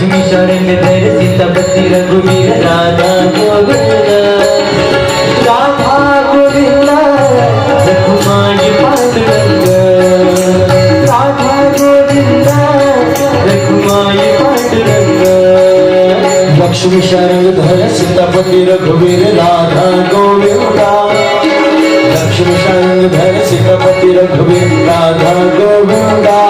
लक्ष्मी शरण धर सीतापति रघुवीर राधा गोविंद राधा लक्ष्मी शरणधर सीतापती रघुवीर राधा गोविंदा लक्ष्मी शरणधर सीतापती रघुवीर राधा गोविंदा